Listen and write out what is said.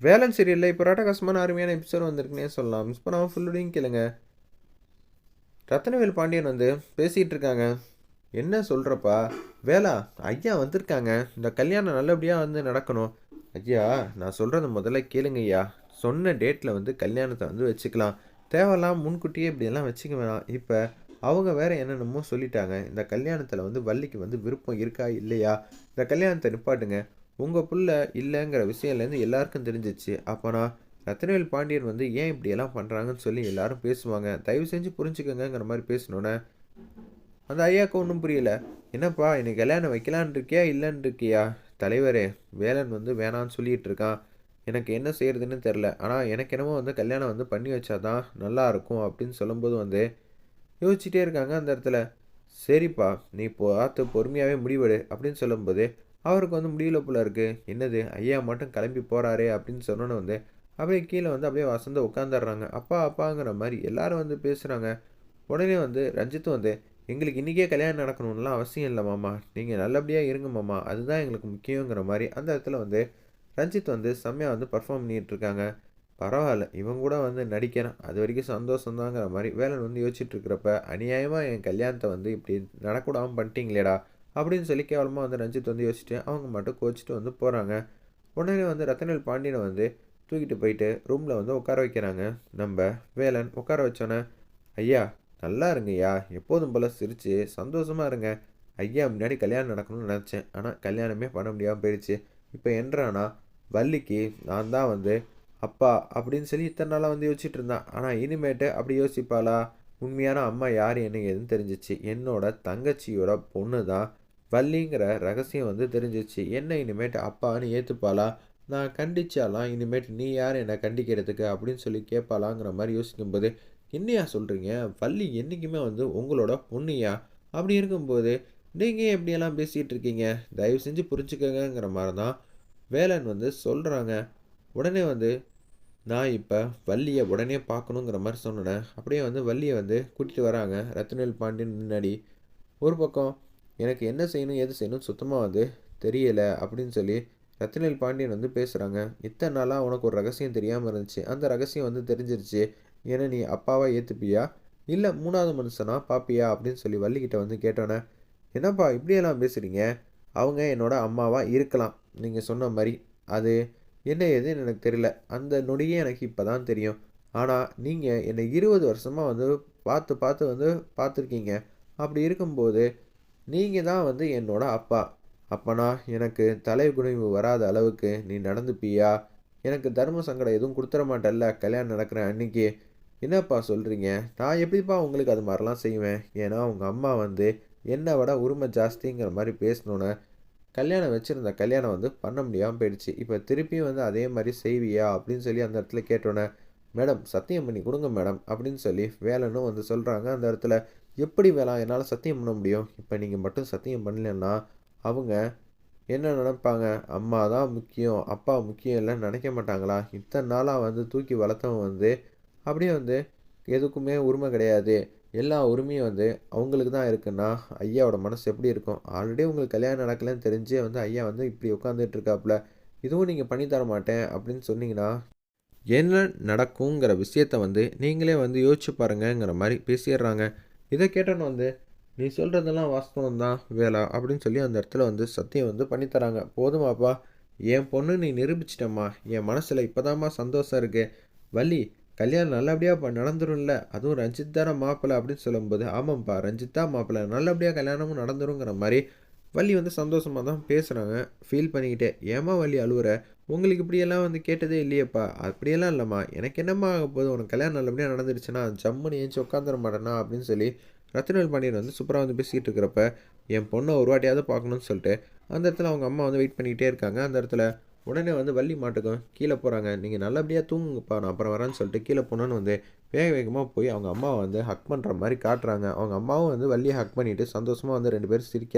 வேலன் சீரியலில் இப்போ ராட்டகாசமான அருமையான எபிசோட் வந்திருக்குன்னே சொல்லலாம். மிஸ் பண்ணாமல் ஃபுல்லுடையும் கேளுங்க. ரத்தனவேல் பாண்டியன் வந்து பேசிகிட்டு இருக்காங்க. என்ன சொல்கிறப்பா வேலா ஐயா வந்திருக்காங்க. இந்த கல்யாணம் நல்லபடியாக வந்து நடக்கணும். ஐயா நான் சொல்கிறத முதல்ல கேளுங்க ஐயா. சொன்ன டேட்டில் வந்து கல்யாணத்தை வந்து வச்சுக்கலாம். தேவையெல்லாம் முன்கூட்டியே இப்படியெல்லாம் வச்சுக்க வேணாம். இப்போ அவங்க வேற என்னென்னமோ சொல்லிட்டாங்க. இந்த கல்யாணத்தில் வந்து வள்ளிக்கு வந்து விருப்பம் இருக்கா இல்லையா? இந்த கல்யாணத்தை நிப்பாட்டுங்க. உங்கள் புள்ள இல்லைங்கிற விஷயம்லேருந்து எல்லாருக்கும் தெரிஞ்சிச்சு. அப்போனா ரத்னவேல் பாண்டியன் வந்து ஏன் இப்படியெல்லாம் பண்ணுறாங்கன்னு சொல்லி எல்லாரும் பேசுவாங்க. தயவு செஞ்சு புரிஞ்சுக்கோங்கிற மாதிரி பேசினோன்னே அந்த ஐயாவுக்கு ஒன்றும் புரியல. என்னப்பா இன்னைக்கு கல்யாணம் வைக்கலான் இருக்கியா இல்லைன்னு இருக்கியா தலைவரே வேலன் வந்து வேணான்னு சொல்லிட்டு இருக்கான். எனக்கு என்ன செய்யறதுன்னு தெரில ஆனால் எனக்கு என்னமோ வந்து கல்யாணம் வந்து பண்ணி வச்சாதான் நல்லா இருக்கும் அப்படின்னு சொல்லும்போது வந்து யோசிச்சுட்டே இருக்காங்க அந்த இடத்துல. சரிப்பா நீ பார்த்து பொறுமையாகவே முடிவெடு அப்படின்னு சொல்லும்போது அவருக்கு வந்து முடியல போல இருக்குது என்னது ஐயா மட்டும் கிளம்பி போகிறாரே அப்படின்னு சொன்னோன்னு வந்து அப்படியே கீழே வந்து அப்படியே வசந்த உட்காந்துடுறாங்க அப்பா அப்பாங்கிற மாதிரி எல்லாரும் வந்து பேசுகிறாங்க உடனே வந்து ரஞ்சித் வந்து எங்களுக்கு இன்றைக்கே கல்யாணம் நடக்கணும்லாம் அவசியம் இல்லை மாமா. நீங்கள் நல்லபடியாக இருங்க மாமா. அதுதான் எங்களுக்கு முக்கியங்கிற மாதிரி அந்த இடத்துல வந்து ரஞ்சித் வந்து செம்மையாக வந்து பர்ஃபார்ம் பண்ணிகிட்டு இருக்காங்க. பரவாயில்ல இவன் கூட வந்து நடிக்கிறான். அது வரைக்கும் சந்தோஷம்தாங்கிற மாதிரி வேலன் வந்து யோசிச்சுட்டு இருக்கிறப்ப அநியாயமாக என் கல்யாணத்தை வந்து இப்படி நடக்கூடாமல் பண்ணிட்டீங்களேடா. அப்படின்னு சொல்லி கேவலமாக வந்து ரஞ்சித் வந்து யோசிச்சுட்டு அவங்க மட்டும் கோச்சிட்டு வந்து போகிறாங்க உடனே வந்து ரத்தனல் பாண்டியனை வந்து தூக்கிட்டு போயிட்டு ரூமில் வந்து உட்கார வைக்கிறாங்க. நம்ம வேலன் உட்கார வச்சோன்னே ஐயா நல்லா இருங்கய்யா. எப்போதும் போல் சிரித்து சந்தோஷமாக இருங்க. ஐயா முன்னாடி கல்யாணம் நடக்கணும்னு நினச்சேன். ஆனால் கல்யாணமே பண்ண முடியாமல் போயிடுச்சு. இப்போ என்றானா வள்ளிக்கு நான் தான் வந்து அப்பா அப்படின்னு சொல்லி இத்தனை நாளாக வந்து யோசிச்சுட்டு இருந்தான். ஆனால் இனிமேட்டு அப்படி யோசிப்பாளா? உண்மையான அம்மா யார் என்ன ஏதுன்னு தெரிஞ்சிச்சு. என்னோட தங்கச்சியோட பொண்ணு தான் வள்ளிங்கிற ரகசியம் வந்து தெரிஞ்சிச்சு என்ன இனிமேட்டு அப்பான்னு ஏற்றுப்பாளா நான் கண்டிச்சாலாம் இனிமேட்டு நீ யார் என்னை கண்டிக்கிறதுக்கு அப்படின்னு சொல்லி கேட்பாளாங்கிற மாதிரி யோசிக்கும்போது என்னையா சொல்கிறீங்க வள்ளி என்றைக்குமே வந்து உங்களோட பொண்ணியா அப்படி இருக்கும்போது நீங்கள் எப்படியெல்லாம் பேசிகிட்டு இருக்கீங்க? தயவு செஞ்சு புரிஞ்சுக்கங்கிற மாதிரி தான் வேலன் வந்து சொல்கிறாங்க உடனே வந்து நான் இப்போ வள்ளியை உடனே பார்க்கணுங்கிற மாதிரி சொன்னேன். அப்படியே வந்து வள்ளியை வந்து கூட்டிகிட்டு வராங்க. ரத்னவேல் பாண்டியன் முன்னாடி. ஒரு பக்கம் எனக்கு என்ன செய்யணும் எது செய்யணும் சுத்தமாக வந்து தெரியலை அப்படின்னு சொல்லி ரத்னவேல் பாண்டியன் வந்து பேசுகிறாங்க இத்தனை நாளாக உனக்கு ஒரு ரகசியம் தெரியாமல் இருந்துச்சு. அந்த ரகசியம் வந்து தெரிஞ்சிருச்சு. ஏன்னா நீ அப்பாவா ஏற்றுப்பியா இல்லை மூணாவது மனுஷனா பாப்பியா? அப்படின்னு சொல்லி வள்ளிக்கிட்ட வந்து கேட்டோன்னே என்னப்பா இப்படியெல்லாம் பேசுகிறீங்க அவங்க என்னோட அம்மாவாக இருக்கலாம். நீங்கள் சொன்ன மாதிரி. அது என்ன ஏதுன்னு எனக்கு தெரியல. அந்த நொடியே எனக்கு இப்போ தான் தெரியும். ஆனால் நீங்கள் என்னை இருபது வருஷமாக வந்து பார்த்து பார்த்து வந்து பார்த்துருக்கீங்க. அப்படி இருக்கும்போது நீங்கள் தான் வந்து என்னோட அப்பா. அப்பனா எனக்கு தலை குனிவு வராத அளவுக்கு நீ நடந்துப்பியா? எனக்கு தர்ம சங்கடம் எதுவும் கொடுத்துட மாட்டல்ல கல்யாணம் நடக்கிற அன்னைக்கு. என்னப்பா சொல்கிறீங்க நான் எப்படிப்பா உங்களுக்கு அது மாதிரிலாம் செய்வேன்? ஏன்னா உங்கள் அம்மா வந்து என்னை விட உரிமை ஜாஸ்திங்கிற மாதிரி பேசினோன்னே கல்யாணம் வச்சுருந்த கல்யாணம் வந்து பண்ண முடியாமல் போயிடுச்சு. இப்போ திருப்பியும் வந்து அதே மாதிரி செய்வியா? அப்படின்னு சொல்லி அந்த இடத்துல கேட்டோன்னே மேடம் சத்தியம் பண்ணி கொடுங்க மேடம் அப்படின்னு சொல்லி வேலைன்னு வந்து சொல்கிறாங்க அந்த இடத்துல எப்படி வேலை என்னால் சத்தியம் பண்ண முடியும்? இப்போ நீங்கள் மட்டும் சத்தியம் பண்ணலன்னா அவங்க என்ன நினைப்பாங்க? அம்மா தான் முக்கியம் அப்பா முக்கியம் இல்லைன்னு நினைக்க மாட்டாங்களா? இத்தனை நாளாக வந்து தூக்கி வளர்த்தவன் வந்து அப்படியே வந்து எதுக்குமே உரிமை கிடையாது. எல்லா உரிமையும் வந்து அவங்களுக்கு தான் இருக்குன்னா ஐயாவோட மனசு எப்படி இருக்கும்? ஆல்ரெடி உங்களுக்கு கல்யாணம் நடக்கலைன்னு தெரிஞ்சு வந்து ஐயா வந்து இப்படி உட்காந்துட்டு இருக்காப்புல. இதுவும் நீங்கள் பண்ணி தர மாட்டேன் அப்படின்னு சொன்னீங்கன்னா என்ன நடக்குங்கிற விஷயத்த வந்து நீங்களே வந்து யோசிச்சு பாருங்கங்கிற மாதிரி பேசிடுறாங்க. இதை கேட்டோன்னு வந்து நீ சொல்கிறதெல்லாம் வாஸ்தவம் தான் வேலை அப்படின்னு சொல்லி அந்த இடத்துல வந்து சத்தியம் வந்து பண்ணித்தராங்க போதுமாப்பா என் பொண்ணு நீ நிரூபிச்சிட்டம்மா. என் மனசில் இப்போதாம்மா சந்தோஷம் இருக்குது வள்ளி கல்யாணம் நல்லபடியாக இப்போ நடந்துரும்ல. அதுவும் ரஞ்சித் தானே மாப்பிள்ளை அப்படின்னு சொல்லும்போது ஆமாம்ப்பா ரஞ்சித் தான் மாப்பிள்ளை நல்லபடியாக கல்யாணமும் நடந்துருங்கிற மாதிரி வள்ளி வந்து சந்தோஷமாக தான் பேசுகிறாங்க ஃபீல் பண்ணிக்கிட்டே ஏமா வள்ளி அழுவுற? உங்களுக்கு இப்படியெல்லாம் வந்து கேட்டதே இல்லையேப்பா. அப்படியெல்லாம் இல்லைம்மா. எனக்கு என்னம்மா ஆக போகுது? உனக்கு கல்யாணம் நல்லபடியாக நடந்துருச்சுன்னா ஜம்முன்னு ஏஞ்சி உட்காந்துட மாட்டேனா அப்படின்னு சொல்லி ரத்தினல் பாண்டியன் வந்து சூப்பராக வந்து பேசிக்கிட்டு இருக்கிறப்ப என் பொண்ணை ஒரு வாட்டியாவது பார்க்கணும்னு சொல்லிட்டு அந்த இடத்துல அவங்க அம்மா வந்து வெயிட் பண்ணிக்கிட்டே இருக்காங்க. அந்த இடத்துல உடனே வந்து வள்ளி மாட்டுக்கும் கீழே போகிறாங்க நீங்கள் நல்லபடியாக தூங்குங்கப்பா. நான் அப்புறம் வரேன்னு சொல்லிட்டு கீழே போனோன்னு வந்து வேக வேகமாக போய் அவங்க அம்மாவை வந்து ஹக் பண்ணுற மாதிரி காட்டுறாங்க. அவங்க அம்மாவும் வந்து வள்ளியை ஹக் பண்ணிவிட்டு சந்தோஷமாக வந்து ரெண்டு பேரும் சிரிக்கிறாங்க.